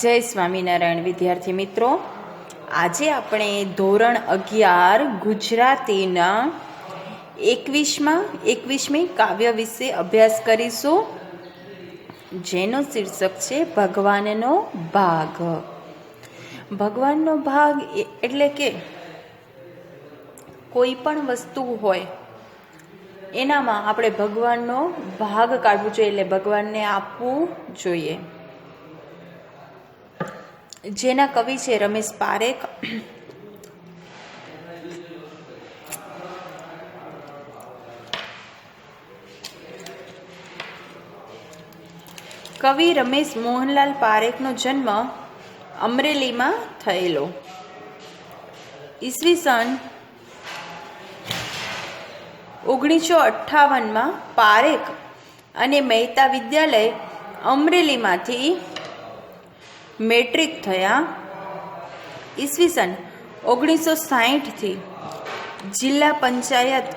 જય સ્વામિનારાયણ, વિદ્યાર્થી મિત્રો. આજે આપણે ધોરણ અગિયાર ગુજરાતીના એકવીસમાં, એકવીસમી કાવ્ય વિશે અભ્યાસ કરીશું. જેનો શીર્ષક છે, ભગવાનનો ભાગ. ભગવાનનો ભાગ એટલે કે કોઈ પણ વસ્તુ હોય, એનામાં આપણે ભગવાનનો ભાગ કાઢવો જોઈએ, એટલે ભગવાનને આપવું જોઈએ. જેના કવિ છે રમેશ પારેખ. કવિ રમેશ મોહનલાલ પારેખનો જન્મ અમરેલીમાં થયેલો. ઈસવીસન ઓગણીસો અઠ્ઠાવનમાં પારેખ અને મહેતા વિદ્યાલય અમરેલીમાંથી મેટ્રિક થયા ઈસવીસન ઓગણીસો સાહીઠથી જિલ્લા પંચાયત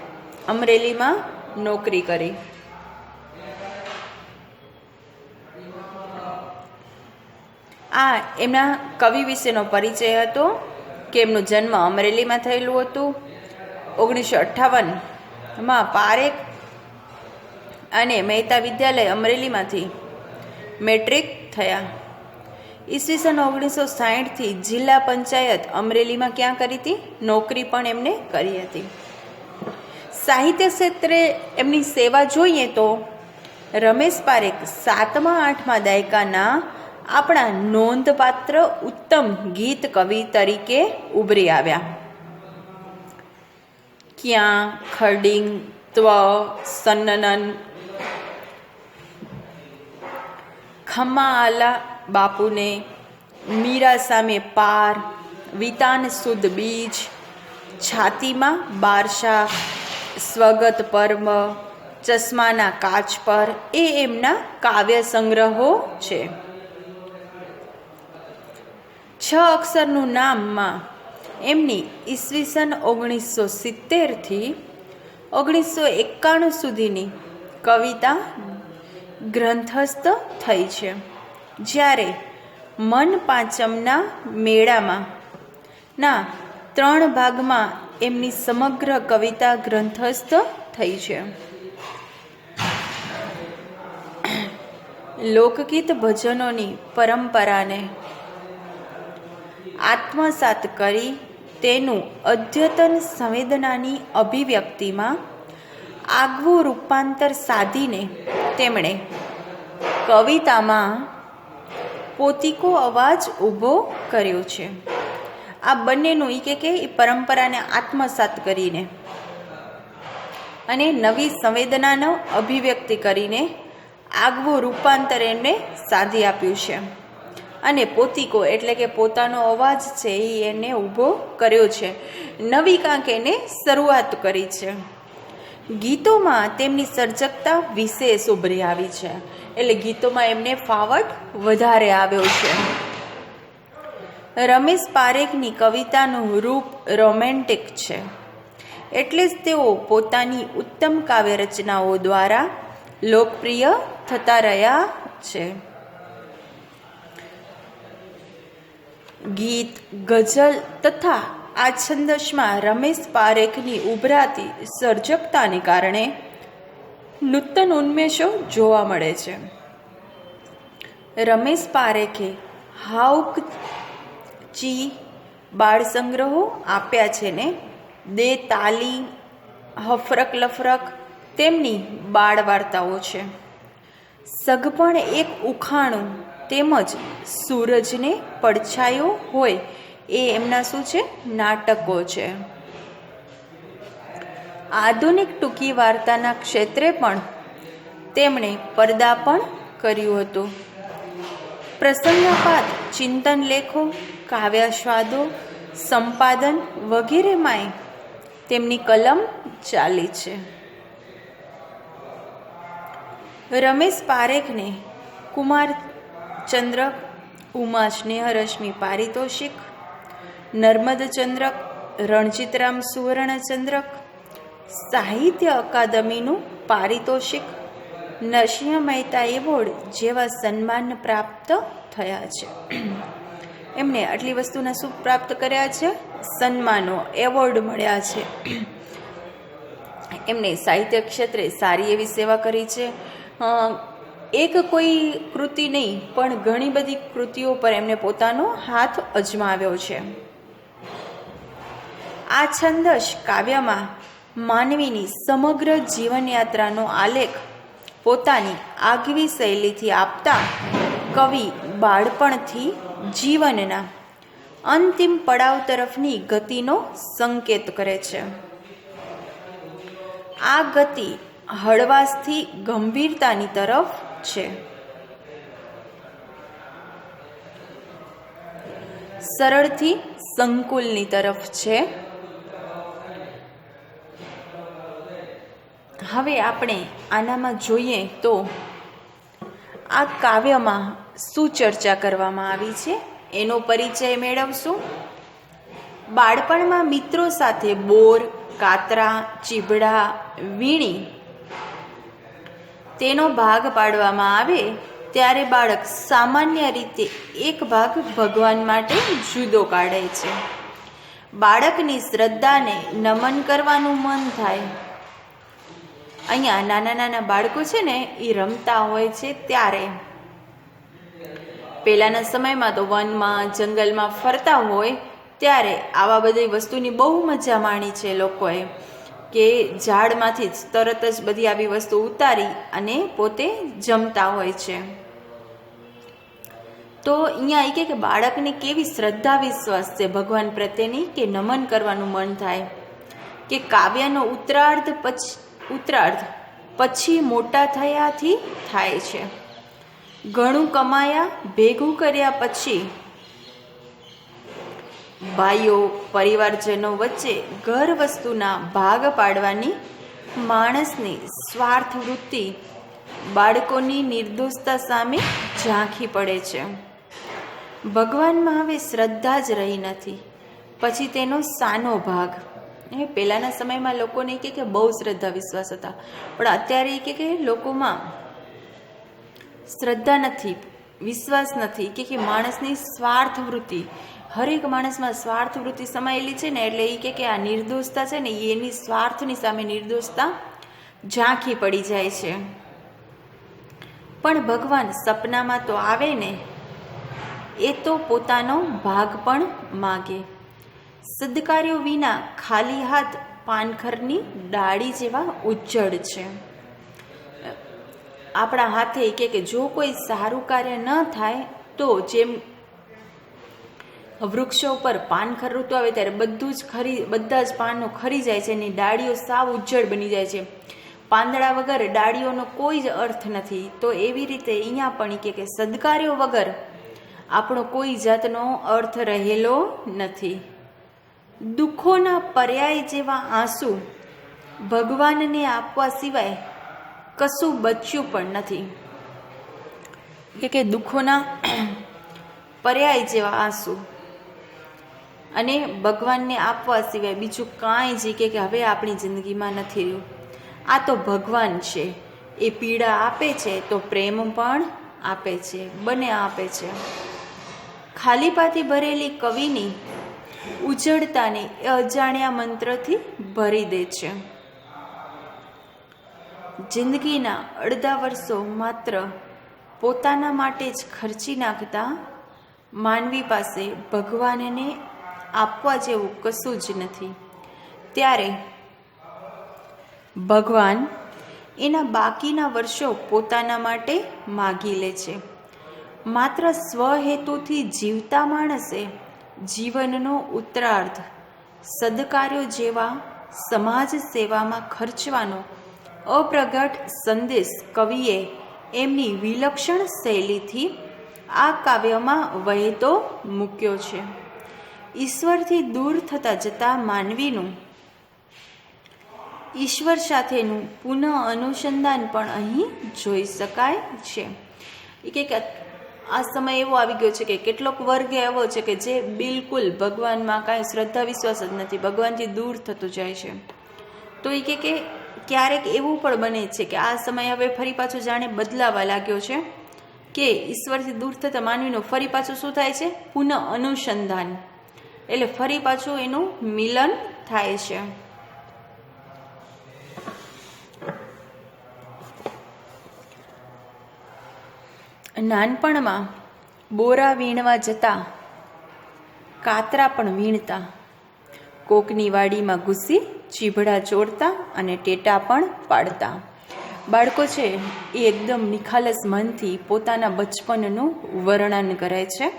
અમરેલીમાં નોકરી કરી. આ એમના કવિ વિશેનો પરિચય હતો કે એમનો જન્મ અમરેલીમાં થયેલું હતું. ઓગણીસો અઠ્ઠાવનમાં પારેખ અને મહેતા વિદ્યાલય અમરેલીમાંથી મેટ્રિક થયા. ઈસવીસન ઓગણીસો સાહીઠથી જિલ્લા પંચાયત અમરેલીમાં ક્યાં કરી હતી? નોકરી પણ એમને કરી હતી. સાહિત્ય ક્ષેત્રે એમની સેવા જોઈએ તો રમેશ પારેખ સાતમા, આઠમા દાયકાના આપણા નોંધપાત્ર ઉત્તમ ગીત કવિ તરીકે ઉભરી આવ્યા. ક્યાં ખડિંગ ત્વ સન્નનન ખમ્મા આલા બાપુને, મીરા સામે પાર, વિતાન સુદ બીજ, છાતીમાં બારશા સ્વગત પર્વ ચશ્માના કાચ પર, એ એમના કાવ્ય સંગ્રહો છે. છ અક્ષરનું નામમાં એમની ઈસવીસન ઓગણીસો સિત્તેરથી ઓગણીસો એકાણું સુધીની કવિતા ગ્રંથસ્થ થઈ છે. જ્યારે મન પાંચમના મેળામાં ના ત્રણ ભાગમાં એમની સમગ્ર કવિતા ગ્રંથસ્થ થઈ છે. લોકગીત ભજનોની પરંપરાને આત્મસાત કરી તેનું અદ્યતન સંવેદનાની અભિવ્યક્તિમાં આગવું રૂપાંતર સાધીને તેમણે કવિતામાં પોતિકો અવાજ ઊભો કર્યો છે. આ બંનેનું એ કે એ પરંપરાને આત્મસાત કરીને અને નવી સંવેદનાનો અભિવ્યક્તિ કરીને આગવું રૂપાંતર એમને સાધી આપ્યું છે. અને પોતિકો એટલે કે પોતાનો અવાજ છે એ એને ઊભો કર્યો છે. નવી કાંક એને શરૂઆત કરી છે. ગીતોમાં તેમની સર્જકતા વિશેષ ઉભરી આવી છે. એટલે ગીતોમાં એમને ફાવટ વધારે આવ્યો છે. રમેશ પારેખની કવિતાનું રૂપ રોમેન્ટિક છે. એટલે જ તેઓ પોતાની ઉત્તમ કાવ્ય રચનાઓ દ્વારા લોકપ્રિય થતા રહ્યા છે. ગીત, ગઝલ તથા આ છંદસમાં રમેશ પારેખની ઉભરાતી સર્જકતાને કારણે નૂતન ઉન્મેષો જોવા મળે છે. રમેશ પારેખે હાઉક ચી બાળ સંગ્રહો આપ્યા છે ને, દે તાલી, હફરક લફરક, તેમની બાળ વાર્તાઓ છે સગપણ એક ઉખાણું તેમજ સૂરજને પડછાયો હોય એ એમના શું છે? નાટકો છે. આધુનિક ટૂંકી વાર્તાના ક્ષેત્રે પણ તેમણે પર્દાપણ કર્યું હતું. પ્રસંગપાત, ચિંતન લેખો, કાવ્યાસ્વાદો, સંપાદન વગેરેમાંય તેમની કલમ ચાલી છે. રમેશ પારેખને કુમાર ચંદ્રક ઉમા સ્નેહરશ્મિ પારિતોષિક નર્મદ ચંદ્રક રણજીતરામ સુવર્ણ ચંદ્રક સાહિત્ય અકાદમીનું પારિતોષિક, નરસિંહ મહેતા એવોર્ડ જેવા સન્માન પ્રાપ્ત થયા છે. એમને આટલી વસ્તુના શું પ્રાપ્ત કર્યા છે, સન્માનો એવોર્ડ મળ્યા છે. એમને સાહિત્ય ક્ષેત્રે સારી એવી સેવા કરી છે. એક કોઈ કૃતિ નહીં, પણ ઘણી બધી કૃતિઓ પર એમને પોતાનો હાથ અજમાવ્યો છે. આ છંદસ કાવ્યમાં માનવીની સમગ્ર જીવનયાત્રાનો આલેખ પોતાની આગવી શૈલીથી આપતા કવિ બાળપણથી જીવનના અંતિમ પડાવ તરફની ગતિનો સંકેત કરે છે. આ ગતિ હળવાશથી ગંભીરતાની તરફ છે. સરળથી સંકુલની તરફ છે. હવે આપણે આનામાં જોઈએ તો આ કાવ્યમાં શું ચર્ચા કરવામાં આવી છે? એનો પરિચય મેળવશું. બાળપણમાં મિત્રો સાથે બોર, કાતરા, ચીબડા, વીણી તેનો ભાગ પાડવામાં આવે ત્યારે બાળક સામાન્ય રીતે એક ભાગ ભગવાન માટે જુદો કાઢે છે. બાળકની શ્રદ્ધાને નમન કરવાનું મન થાય. અહીંયા નાના નાના બાળકો છે ને, એ રમતા હોય છે ત્યારે. પહેલાંના સમયમાં તો વનમાં, જંગલમાં ફરતા હોય ત્યારે આવા બધી વસ્તુની બહુ મજા માણી છે લોકોએ, કે ઝાડમાંથી જ તરત જ બધી આવી વસ્તુ ઉતારી અને પોતે જમતા હોય છે. તો અહીંયા એ કે બાળકને કેવી શ્રદ્ધા વિશ્વાસ છે ભગવાન પ્રત્યેની કે નમન કરવાનું મન થાય, કે કાવ્યનો ઉત્તરાર્ધ પછી ઉત્તરાર્ધ પછી મોટા થયાથી થાય છે. ઘણું કમાયા, ભેગું કર્યા પછી ભાઈઓ, પરિવારજનો વચ્ચે ઘર વસ્તુના ભાગ પાડવાની માણસની સ્વાર્થ વૃત્તિ બાળકોની નિર્દોષતા સામે ઝાંખી પડે છે. ભગવાનમાં હવે શ્રદ્ધા જ રહી નથી. પછી તેનો સાનો ભાગ એ પહેલાંના સમયમાં લોકોને કહે કે બહુ શ્રદ્ધા, વિશ્વાસ હતા. પણ અત્યારે કહે કે લોકોમાં શ્રદ્ધા નથી, વિશ્વાસ નથી. કે કે માણસની સ્વાર્થ વૃત્તિ, હરેક માણસમાં સ્વાર્થ વૃત્તિ સમાયેલી છે ને, એટલે એ કે કે આ નિર્દોષતા છે ને, એની સ્વાર્થની સામે નિર્દોષતા ઝાંખી પડી જાય છે. પણ ભગવાન સપનામાં તો આવે ને, એ તો પોતાનો ભાગ પણ માગે. સદકાર્યો વિના ખાલી હાથ પાનખરની ડાળી જેવા ઉજ્જડ છે. આપણા હાથે કે કે જો કોઈ સારું કાર્ય ન થાય, તો જેમ વૃક્ષો પર પાનખર ઋતુ આવે ત્યારે બધું જ ખરી, બધા જ પાનો ખરી જાય છે એની ડાળીઓ સાવ ઉજ્જડ બની જાય છે. પાંદડા વગર ડાળીઓનો કોઈ જ અર્થ નથી. તો એવી રીતે અહીંયા પણ કે કે સદકાર્યો વગર આપણો કોઈ જાતનો અર્થ રહેલો નથી. દુઃખોના પર્યાય જેવા આંસુ ભગવાનને આપવા સિવાય કશું બચ્યું પણ નથી. કે કે દુઃખોના પર્યાય જેવા આંસુ. અને ભગવાનને આપવા સિવાય બીજું કાંઈ જ કે હવે આપણી જિંદગીમાં નથી રહ્યું. આ તો ભગવાન છે. એ પીડા આપે છે, તો પ્રેમ પણ આપે છે, બંને આપે છે. ખાલીપાથી ભરેલી કવિની ઉજળતાને અજાણ્યા મંત્રથી ભરી દે છે. જિંદગીના અડધા વર્ષો માત્ર પોતાના માટે જ ખર્ચી નાખતા માનવી પાસે ભગવાનને આપવા જેવું કશું જ નથી. ત્યારે ભગવાન એના બાકીના વર્ષો પોતાના માટે માગી લે છે. માત્ર સ્વહેતુથી જીવતા માણસે જીવનનો ઉત્તરાર્ધ. સદકાર્યો જેવા સમાજ સેવામાં ખર્ચવાનો અપ્રગટ સંદેશ કવિએ એમની વિલક્ષણ શૈલીથી આ કાવ્યમાં વહેતો મૂક્યો છે. ઈશ્વરથી દૂર થતા જતા માનવીનું, ઈશ્વર સાથેનું પુનઃ અનુસંધાન પણ અહીં જોઈ શકાય છે. એ કે આ સમય એવો આવી ગયો છે કે કેટલોક વર્ગ એવો છે કે જે બિલકુલ ભગવાનમાં કાંઈ શ્રદ્ધા, વિશ્વાસ જ નથી. ભગવાનથી દૂર થતું જાય છે. તો એ કે ક્યારેક એવું પણ બને છે કે આ સમય હવે ફરી પાછો જાણે બદલાવા લાગ્યો છે કે ઈશ્વરથી દૂર થતા માનવીનું ફરી પાછું શું થાય છે? પુનઃ અનુસંધાન. એટલે ફરી પાછું એનું મિલન થાય છે. નાનપણમાં બોરા વીણવા જતા, કાતરા પણ વીણતા. કોકની વાડીમાં ઘૂસી ચીભડા ચોરતા અને ટેટા પણ પાડતા. બાળકો છે, એ એકદમ નિખાલસ મનથી પોતાના બચપનનું વર્ણન કરે છે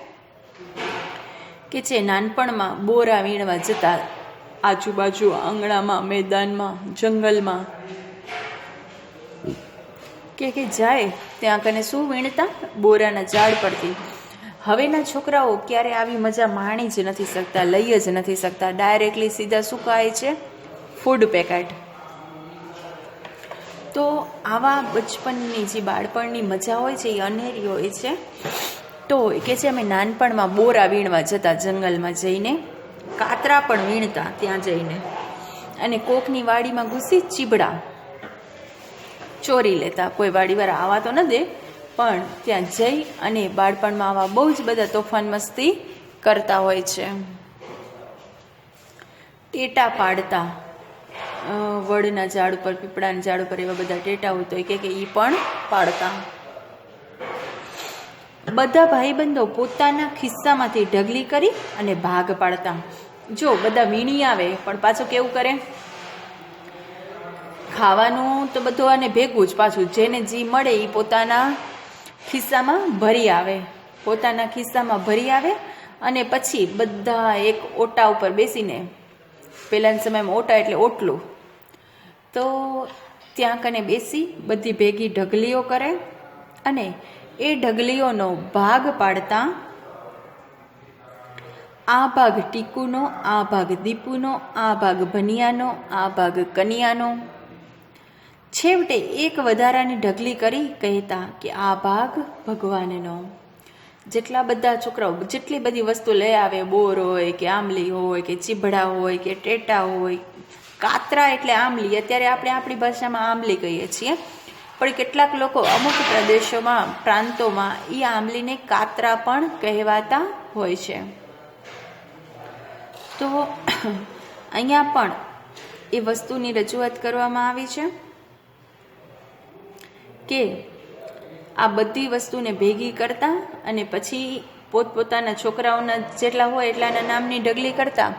કે જે નાનપણમાં બોરા વીણવા જતા, આજુબાજુ આંગણામાં, મેદાનમાં, જંગલમાં કે કે જાય ત્યાં કને શું વીણતા? બોરાના ઝાડ પરથી. હવેના છોકરાઓ ક્યારે આવી મજા માણી જ નથી શકતા, લઈ જ નથી શકતા. ડાયરેક્ટલી સીધા શું છે? ફૂડ પેકેટ તો આવા બચપનની જે બાળપણની મજા હોય છે, એ અનેરી હોય છે. તો કે છે, અમે નાનપણમાં બોરા વીણવા જતા જંગલમાં જઈને, કાતરા પણ વીણતા ત્યાં જઈને. અને કોકની વાડીમાં ઘૂસી ચીબડા. ચોરી લેતા. કોઈ વાડીવાળા આવા તો ન દે, પણ ત્યાં જઈ અને બાળપણમાં આવા બહુ જ બધા તોફાન મસ્તી કરતા હોય છે. ટેટા પાડતા. વડના ઝાડ ઉપર, પીપળાના ઝાડ ઉપર એવા બધા ટેટા હોય તો કે એ પણ પાડતા. બધા ભાઈબંધો પોતાના ખિસ્સામાંથી ઢગલી કરી અને ભાગ પાડતા. જો બધા વીણી આવે, પણ પાછું કેવું કરે? ખાવાનું તો બધું અને ભેગું જ પાછું. જેને જે મળે એ પોતાના ખિસ્સામાં ભરી આવે. પોતાના ખિસ્સામાં ભરી આવે અને પછી બધા એક ઓટા ઉપર બેસીને પહેલાંના સમયમાં ઓટા એટલે ઓટલું, તો ત્યાં કને બેસી બધી ભેગી ઢગલીઓ કરે અને એ ઢગલીઓનો ભાગ પાડતા આ ભાગ ટીકુનો, આ ભાગ દીપુનો, આ ભાગ ભનિયાનો, આ ભાગ કનિયાનો છેવટે એક વધારાની ઢગલી કરી કહેતા કે આ ભાગ ભગવાનનો. જેટલા બધા છોકરાઓ, જેટલી બધી વસ્તુ લઈ આવે, બોર હોય કે આંબલી હોય કે ચીભડા હોય કે ટેટા હોય, કાતરા એટલે આંબલી. અત્યારે આપણે આપણી ભાષામાં આંબલી કહીએ છીએ. પણ કેટલાક લોકો અમુક પ્રદેશોમાં, પ્રાંતોમાં એ આંબલીને કાતરા પણ કહેવાતા હોય છે. તો અહીંયા પણ એ વસ્તુની રજૂઆત કરવામાં આવી છે. કે આ બધી વસ્તુને ભેગી કરતા અને પછી પોતપોતાના છોકરાઓના જેટલા હોય એટલાના નામની ઢગલી કરતા.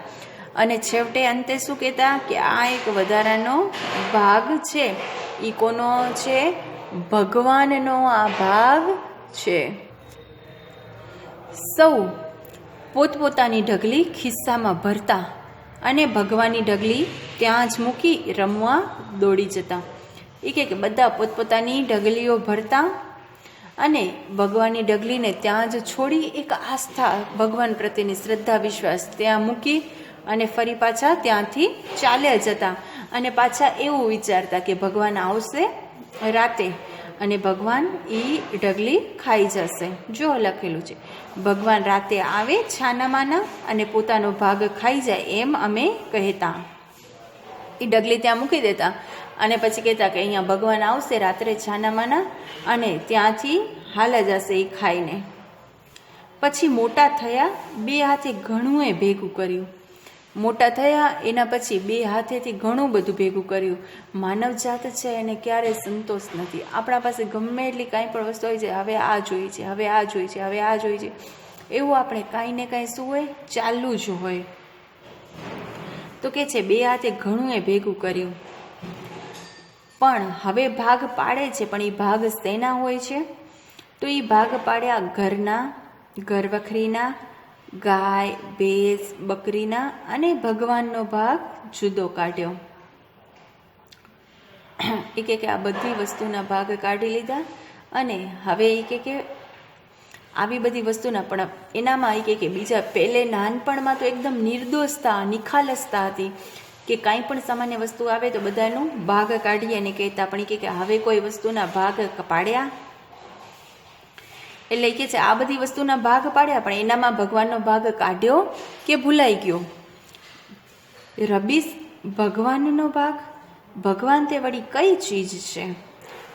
અને છેવટે અંતે શું કહેતા કે આ એક વધારાનો ભાગ છે. એ કોનો છે? ભગવાનનો આ ભાગ છે. સૌ પોતપોતાની ઢગલી ખિસ્સામાં ભરતા અને ભગવાનની ઢગલી ત્યાં જ મૂકી રમવા દોડી જતા. એ કે બધા પોતપોતાની ઢગલીઓ ભરતા અને ભગવાનની ઢગલીને ત્યાં જ છોડી એક આસ્થા ભગવાન પ્રત્યેની શ્રદ્ધા, વિશ્વાસ ત્યાં મૂકી અને ફરી પાછા ત્યાંથી ચાલ્યા જતા અને પાછા એવું વિચારતા કે ભગવાન આવશે રાતે અને ભગવાન એ ઢગલી ખાઈ જશે. જો લખેલું છે, ભગવાન રાતે આવે છાનામાના અને પોતાનો ભાગ ખાઈ જાય એમ અમે કહેતા. એ ડગલી ત્યાં મૂકી દેતા અને પછી કહેતા કે અહીંયા ભગવાન આવશે રાત્રે છાનામાના અને ત્યાંથી હાલ જશે એ ખાઈને. પછી મોટા થયા, બે હાથે ઘણું ભેગું કર્યું. મોટા થયા, એના પછી બે હાથેથી ઘણું બધું ભેગું કર્યું. માનવ જાત છે એને ક્યારેય સંતોષ નથી. આપણા પાસે ગમે એટલી કાંઈ પણ વસ્તુ હોય છે, હવે આ જોઈએ છે, હવે આ જોઈએ છે, હવે આ જોઈએ છે. એવું આપણે કાંઈ ને કાંઈ શું હોય? ચાલુ જ હોય. તો કે છે, બે હાથે ઘણું ભેગું કર્યું. પણ હવે ભાગ પાડે છે, પણ એ ભાગ શેના હોય છે. તો એ ભાગ પાડ્યા ઘરના, ઘરવખરીના, ગાય, ભેંસ, બકરીના અને ભગવાનનો ભાગ જુદો કાઢ્યો. એ કે આ બધી વસ્તુના ભાગ કાઢી લીધા અને હવે એ કે આવી બધી વસ્તુના, પણ એનામાં એ કે બીજા પહેલે નાનપણમાં તો એકદમ નિર્દોષતા, નિખાલસતા હતી. કે કાંઈ પણ સામાન્ય વસ્તુ આવે તો બધાનો ભાગ કાઢીએ અને કહેતા પણ કે હવે કોઈ વસ્તુના ભાગ પાડ્યા? એટલે કે છે, આ બધી વસ્તુના ભાગ પાડ્યા, પણ એનામાં ભગવાનનો ભાગ કાઢ્યો કે ભૂલાઈ ગયો? રબીશ ભગવાનનો ભાગ? ભગવાન તે વળી કઈ ચીજ છે?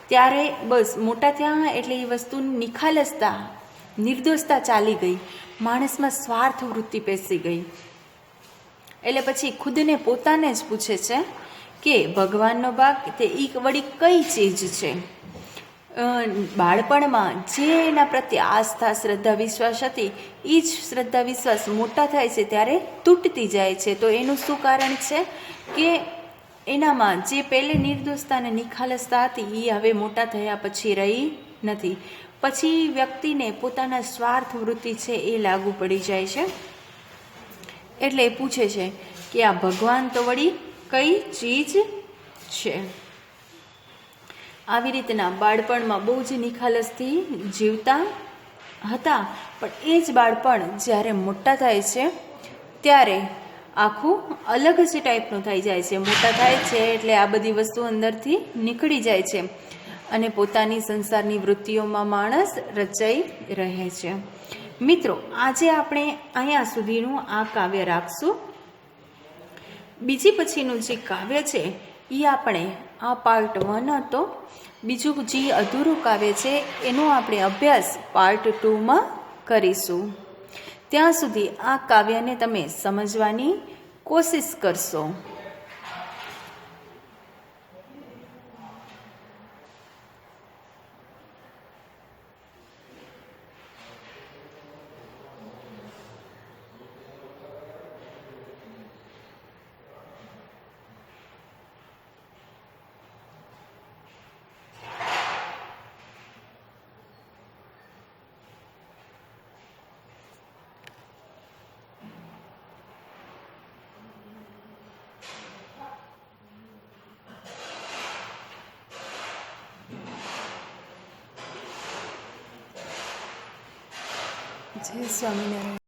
ત્યારે બસ મોટા થયા એટલે એ વસ્તુની નિખાલસતા, નિર્દોષતા ચાલી ગઈ. માણસમાં સ્વાર્થ વૃત્તિ પેસી ગઈ. એટલે પછી ખુદને પોતાને જ પૂછે છે કે ભગવાનનો ભાગ તે એ વળી કઈ ચીજ છે? બાળપણમાં જે એના પ્રત્યે આસ્થા, શ્રદ્ધા, વિશ્વાસ હતી એ જ શ્રદ્ધા, વિશ્વાસ મોટા થાય છે ત્યારે તૂટતી જાય છે. તો એનું શું કારણ છે? કે એનામાં જે પહેલે નિર્દોષતા અને નિખાલસતા હતી એ હવે મોટા થયા પછી રહી નથી. પછી વ્યક્તિને પોતાના સ્વાર્થ વૃત્તિ છે એ લાગુ પડી જાય છે. એટલે એ પૂછે છે કે આ ભગવાન તો વળી કઈ ચીજ છે? આવી રીતના બાળપણમાં બહુ જ નિખાલસથી જીવતા હતા, પણ એ જ બાળપણ જ્યારે મોટા થાય છે, ત્યારે આખું અલગ જ ટાઈપનું થઈ જાય છે. મોટા થાય છે એટલે આ બધી વસ્તુ અંદરથી નીકળી જાય છે અને પોતાની સંસારની વૃત્તિઓમાં માણસ રચાઈ રહે છે. મિત્રો, આજે આપણે અહીંયા સુધીનું આ કાવ્ય રાખશું. બીજી પછીનું જે કાવ્ય છે, એ આપણે આ પાર્ટ વન હતો. બીજું જે અધૂરું કાવ્ય છે, એનો આપણે અભ્યાસ પાર્ટ ટુમાં કરીશું. ત્યાં સુધી આ કાવ્યને તમે સમજવાની કોશિશ કરશો. જય સ્વામિનારાયણ